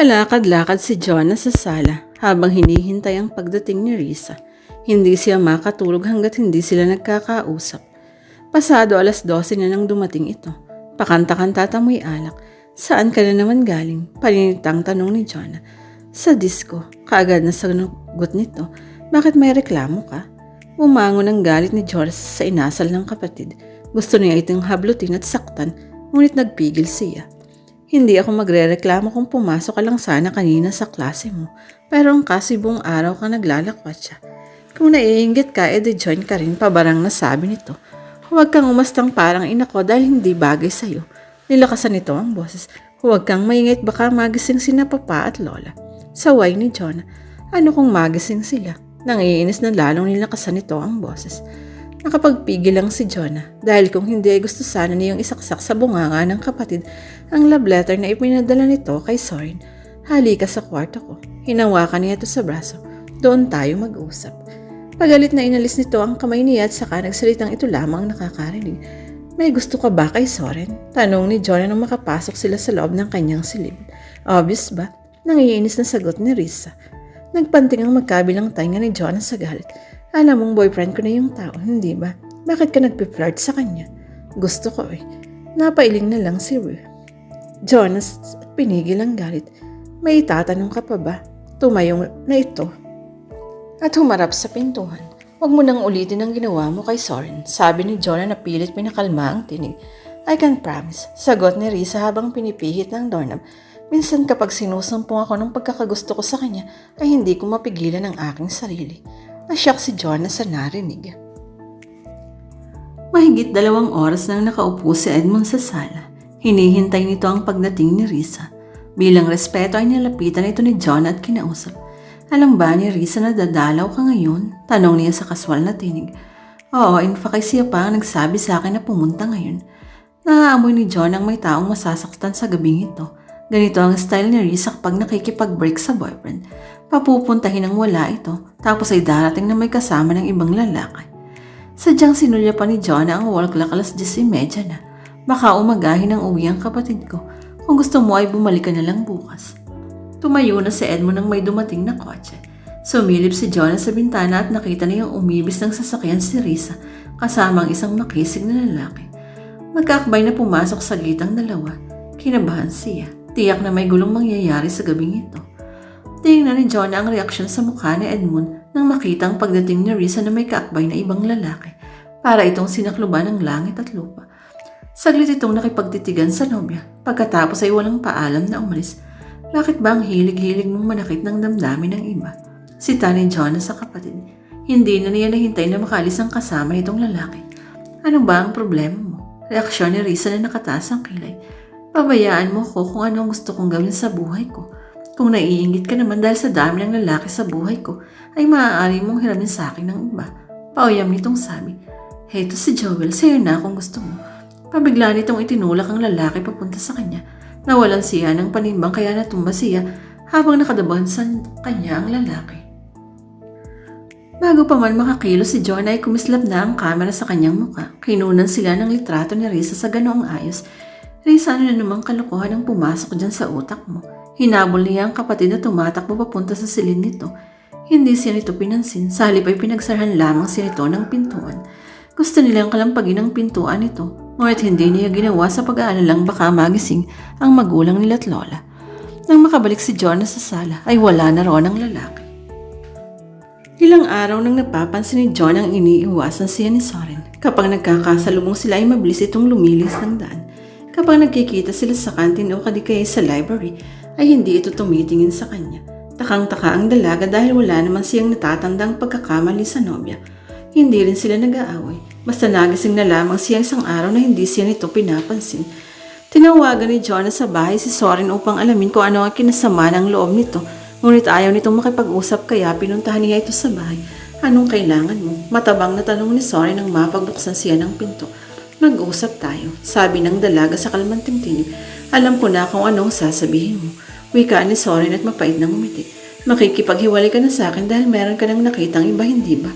Palakad-lakad si Jonah sa sala habang hinihintay ang pagdating ni Risa. Hindi siya makatulog hanggat hindi sila nagkakausap. Pasado alas 12 na nang dumating ito. Pakanta-kanta tamoy alak. Saan ka na naman galing? Paninitang tanong ni Jonah. Sa disco, kaagad na sagot nito. Bakit may reklamo ka? Umangon ang galit ni Jonas sa inasal ng kapatid. Gusto niya itong hablutin at saktan, ngunit nagpigil siya. Hindi ako magre-reklamo kung pumasok ka lang sana kanina sa klase mo. Pero ang kasi buong araw ka naglalakwat siya. Kung naiinggit ka, edi join ka rin, pabarang nasabi nito. Huwag kang umastang parang ina ko dahil hindi bagay sa'yo. Nilakasan nito ang boses. Huwag kang maingit baka magising sina papa at lola. Saway ni John. Ano kung magising sila? Nangiinis na lalong nilakasan nito ang boses. Nakapagpigil lang si Jonah dahil kung hindi ay gusto sana niyang isaksak sa bunganga ng kapatid ang love letter na ipinadala nito kay Sorin. Halika sa kwarto ko. Hinawakan niya ito sa braso. Doon tayo mag-usap. Pagalit na inalis nito ang kamay niya at saka nagsalitang ito lamang nakakarinig. May gusto ka ba kay Soren? Tanong ni Jonah nang makapasok sila sa loob ng kanyang silid. Obvious ba? Nangiinis na sagot ni Risa. Nagpanting ang magkabilang tainga ni Jonah sa galit. Alam mong boyfriend ko na yung tao, hindi ba? Bakit ka nagpi-flirt sa kanya? Gusto ko eh. Napailing na lang si Rue. Jonas pinigil ang galit. May itatanong ka pa ba? Tumayong na ito. At humarap sa pintuhan. Huwag mo nang ulitin ang ginawa mo kay Soren. Sabi ni Jonah na pilit pinakalma ang tinig. I can promise. Sagot ni Risa habang pinipihit ng doorknob. Minsan kapag sinusumpong ako ng pagkakagusto ko sa kanya, ay hindi ko mapigilan ang aking sarili. Nasyak si Jonah sa narinig. Mahigit dalawang oras nang nakaupo si Edmund sa sala. Hinihintay nito ang pagdating ni Risa. Bilang respeto ay nilapitan ito ni John at kinausap. Alam ba ni Risa na dadalaw ka ngayon? Tanong niya sa kaswal na tinig. Oo, in siya pa ang nagsabi sa akin na pumunta ngayon. Naaamoy ni John ang may taong masasaktan sa gabing ito. Ganito ang style ni Risa kapag nakikipag-break sa boyfriend. Papupuntahin ang wala ito, tapos ay darating na may kasama ng ibang lalaki. Sadyang sinulya pa ni John ang wall clock alas 10.30 na. Baka umagahin ang uwi ang kapatid ko. Kung gusto mo ay bumalik ka na lang bukas. Tumayo na si Edmund nang may dumating na kotse. Sumilip si John sa bintana at nakita niya yung umibis ng sasakyan si Risa kasama ang isang makisig na lalaki. Magkakbay na pumasok sa gitang dalawa. Kinabahan siya. Tiyak na may gulong mangyayari sa gabing ito. Tingnan ni John ang reaksyon sa mukha ni Edmund nang makita ang pagdating ni Risa na may kaakbay na ibang lalaki para itong sinakluban ng langit at lupa. Saglit itong nakipagtitigan sa nobya pagkatapos ay walang paalam na umalis. Bakit ba ang hilig-hilig mong manakit ng damdamin ng iba? Sita ni John sa kapatid. Hindi na niya nahintay na makalis ang kasama nitong lalaki. Ano ba ang problema mo? Reaksyon ni Risa na nakataas ang kilay. Pabayaan mo ko kung anong gusto kong gawin sa buhay ko. Kung naiingit ka naman dahil sa dami ng lalaki sa buhay ko, ay maaari mong hiramin sa akin ng iba. Pauyam nitong sabi. Heto si Joel, sa'yo na kung gusto mo. Pabigla nitong itinulak ang lalaki papunta sa kanya. Nawalan siya ng panimbang kaya natumba siya habang nakadabahan sa kanya ang lalaki. Bago pa man makakilos si John ay kumislap na ang kamera sa kanyang muka. Kinunan sila ng litrato ni Risa sa ganoong ayos. Risa, ano na namang kalokohan ang pumasok dyan sa utak mo? Hinabol niya ang kapatid na tumatakbo papunta sa silid nito. Hindi siya nito pinansin. Sa halip ay pinagsarhan lamang siya nito ng pintuan. Gusto nilang kalampagin ang pintuan nito. Ngunit hindi niya ginawa sa pag-aalalang baka magising ang magulang nila't lola. Nang makabalik si John sa sala ay wala na roon ang lalaki. Ilang araw nang napapansin ni John ang iniiwasan siya ni Soren. Kapag nagkakasalubong sila ay mabilis itong lumilis ng daan. Kapag nagkikita sila sa kantin o kadikaya sa library, ay hindi ito tumitingin sa kanya. Takang-taka ang dalaga dahil wala naman siyang natatandang pagkakamali sa nobya. Hindi rin sila nag-aaway. Basta nagising na lamang siya isang araw na hindi siya nito pinapansin. Tinawagan ni Jonah sa bahay si Soren upang alamin kung ano ang kinasama ng loob nito. Ngunit ayaw nitong makipag-usap kaya pinuntahan niya ito sa bahay. Anong kailangan mo? Matabang na tanong ni Soren nang mapagbuksan siya ng pinto. Mag-usap tayo, sabi ng dalaga sa kalmanting tinig. Alam ko na kung anong sasabihin mo. Wika ni Soren at mapait ng umiti. Makikipaghiwalay ka na sa akin dahil meron ka nang nakitang iba, hindi ba?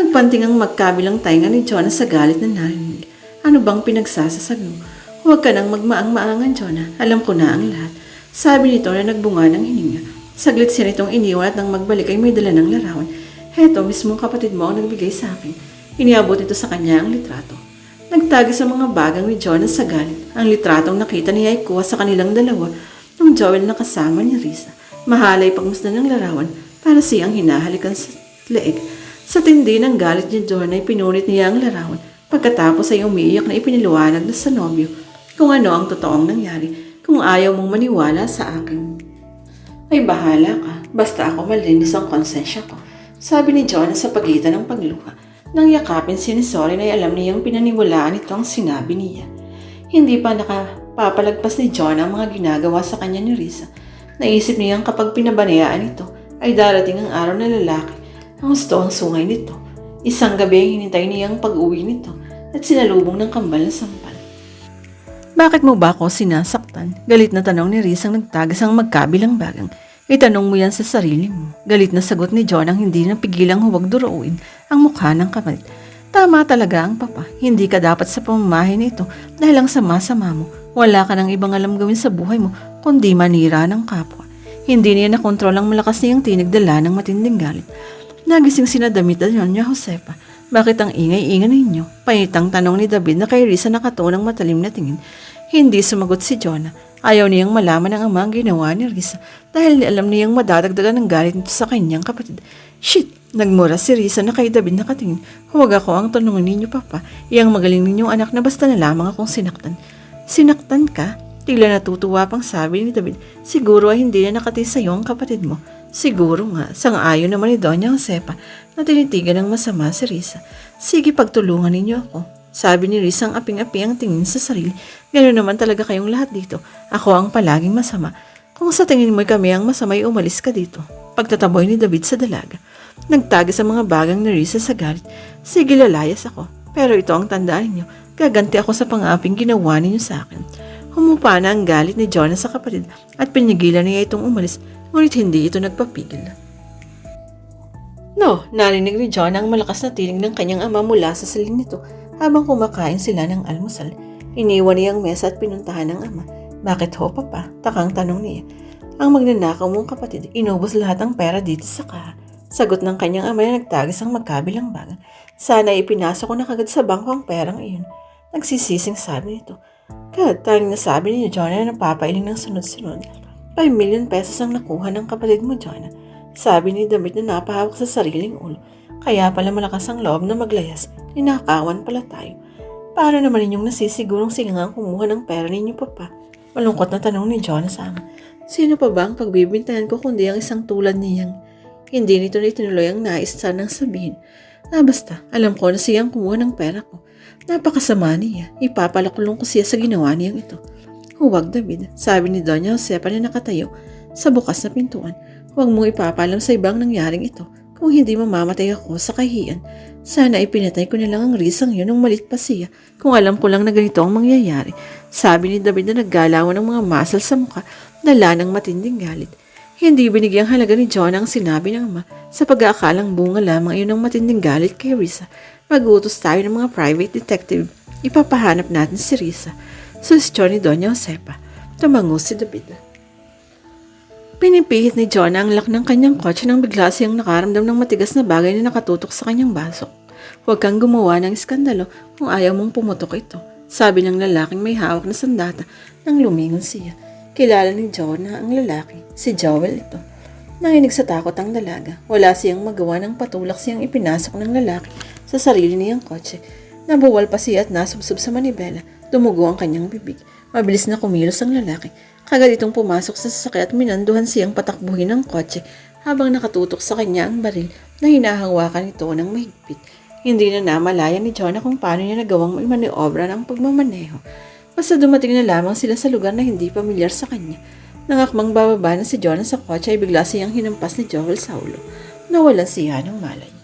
Nagpanting ang magkabilang tainga ni Jonah sa galit na narinig. Ano bang pinagsasasabi mo? Huwag ka nang magmaang-maangan, Jonah. Alam ko na ang lahat. Sabi nito na nagbunga ng hininga. Saglit siya nitong iniwan at nang magbalik ay may dala ng larawan. Heto, mismong kapatid mo ang nagbigay sa akin. Iniabot ito sa kanya ang litrato. Nagtagi sa mga bagang ni Jonas sa galit. Ang litratong nakita niya ay kuha sa kanilang dalawa nung Joel na kasama ni Risa. Mahalay pagmasdan ng larawan para siyang hinahalikan sa leeg. Sa tindi ng galit ni John ay pinunit niya ang larawan. Pagkatapos ay umiiyak na ipiniliwanag na sa nobyo kung ano ang totoong nangyari kung ayaw mong maniwala sa akin. Ay bahala ka, basta ako malinis ang konsensya ko. Sabi ni John sa pagitan ng pagluha. Nang yakapin si ni Soren ay alam niyang pinaniwalaan ito ang sinabi niya. Hindi pa nakapapalagpas ni John ang mga ginagawa sa kanya ni Risa. Naisip niyang kapag pinabanayaan ito ay darating ang araw na lalaki ang gusto ang sungay nito. Isang gabi ay hinintay niyang pag-uwi nito at sinalubong ng kambal na sampal. Bakit mo ba ako sinasaktan? Galit na tanong ni Riz ang nagtagas ang magkabilang bagang. Itanong mo yan sa sarili mo. Galit na sagot ni John ang hindi napigilang huwag duruin ang mukha ng kamalit. Tama talaga ang papa. Hindi ka dapat sa pamamahay nito dahil ang sama-sama mo. Wala ka ng ibang alam gawin sa buhay mo kundi manira ng kapwa. Hindi niya nakontrol ang malakas niyang tinig dala ng matinding galit. Nagising sinadamit na niya Josepa. Bakit ang ingay-ingay ninyo? Panitang tanong ni David na kay Risa nakatunang matalim na tingin. Hindi sumagot si Jonah. Ayaw niyang malaman ng ama ang ginawa ni Risa dahil alam niyang madadagdagan ng galit nito sa kanyang kapatid. Shit! Nagmura si Risa na kay David nakatingin. Huwag ako ang tanongin ninyo, Papa. Iyang magaling ninyong anak na basta na lamang akong sinaktan. Sinaktan ka? Tila natutuwa pang sabi ni David. Siguro ay hindi na nakati sa iyo ang kapatid mo. Siguro nga, sang-ayon naman ni Doña Josepa na tinitigan ng masama si Risa. Sige, pagtulungan ninyo ako. Sabi ni Risa ang aping-api ang tingin sa sarili. Ganoon naman talaga kayong lahat dito. Ako ang palaging masama. Kung sa tingin mo'y kami ang masamay, umalis ka dito. Pagtataboy ni David sa dalaga. Nagtagi sa mga bagang ni Risa sa galit. Sige, lalayas ako. Pero ito ang tandaan ninyo. Gaganti ako sa pang-aping ginawa ninyo sa akin. Humupa na ang galit ni Jonas sa kapatid at pinigilan niya itong umalis, ngunit hindi ito nagpapigil. No, narinig ni John ang malakas na tinig ng kanyang ama mula sa silid nito habang kumakain sila ng almusal. Iniwan niya ang mesa at pinuntahan ng ama. Bakit ho, papa? Takang tanong niya. Ang magnanakaw mong kapatid, inubos lahat ang pera dito sa kaha. Sagot ng kanyang ama na nagtagis ang magkabilang bagan. Sana ipinasok ko na kagad sa bangko ang perang iyon. Nagsisising sabi nito. Tanging nasabi ni Jonah na napapailing ng sunod-sunod. 5 million pesos ang nakuha ng kapatid mo, Jonah. Sabi ni David na napahawak sa sariling ulo. Kaya pala malakas ang loob na maglayas. Ninakawan pala tayo. Paano naman ninyong nasisigurong silangang kumuha ng pera ninyo, Papa? Malungkot na tanong ni Jonah sa ama. Sino pa ba ang pagbibintayan ko kundi ang isang tulad niyang? Hindi nito na ang nais sanang sabihin. Ah, basta, alam ko na siyang kumuha ng pera ko. Napakasama niya. Ipapalakulong ko siya sa ginawa niyang ito. Huwag, David. Sabi ni Doña Josepa na nakatayo sa bukas na pintuan. Huwag mong ipapalam sa ibang nangyaring ito kung hindi mamamatay ako sa kahiyan. Sana ipinatay ko na lang ang risang yun nung malit pa siya kung alam ko lang na ganito ang mangyayari. Sabi ni David na naggalawan ng mga muscle sa mukha, dala ng matinding galit. Hindi binigyang halaga ni John ang sinabi ng ama sa pag-aakalang bunga lamang iyon ng matinding galit kay Risa. Mag-utos tayo ng mga private detective. Ipapahanap natin si Risa. Sugestyon ni Doña Josepa. Tumango si David. Pinipihit ni John ang lock ng kanyang kotse nang bigla siyang nakaramdam ng matigas na bagay na nakatutok sa kanyang baso. Huwag kang gumawa ng iskandalo kung ayaw mong pumutok ito. Sabi ng lalaking may hawak na sandata nang lumingon siya. Kilala ni John na ang lalaki, si Joel ito. Nanginig sa takot ang dalaga. Wala siyang magawa ng patulak siyang ipinasok ng lalaki sa sarili niyang kotse. Nabuwal pa siya at nasubsob sa manibela. Dumugo ang kanyang bibig. Mabilis na kumilos ang lalaki. Kagad itong pumasok sa sasakyan at minanduhan siyang patakbuhin ng kotse habang nakatutok sa kanya ang baril na hinahawakan ito ng mahigpit. Hindi na namalayan ni Jonah kung paano niya nagawang maniobra ng pagmamaneho. Basta dumating na lamang sila sa lugar na hindi pamilyar sa kanya. Nangakmang bababa na si Jonah sa kotse ay bigla siyang hinampas ni Joel sa ulo. Nawalan siya ng malay.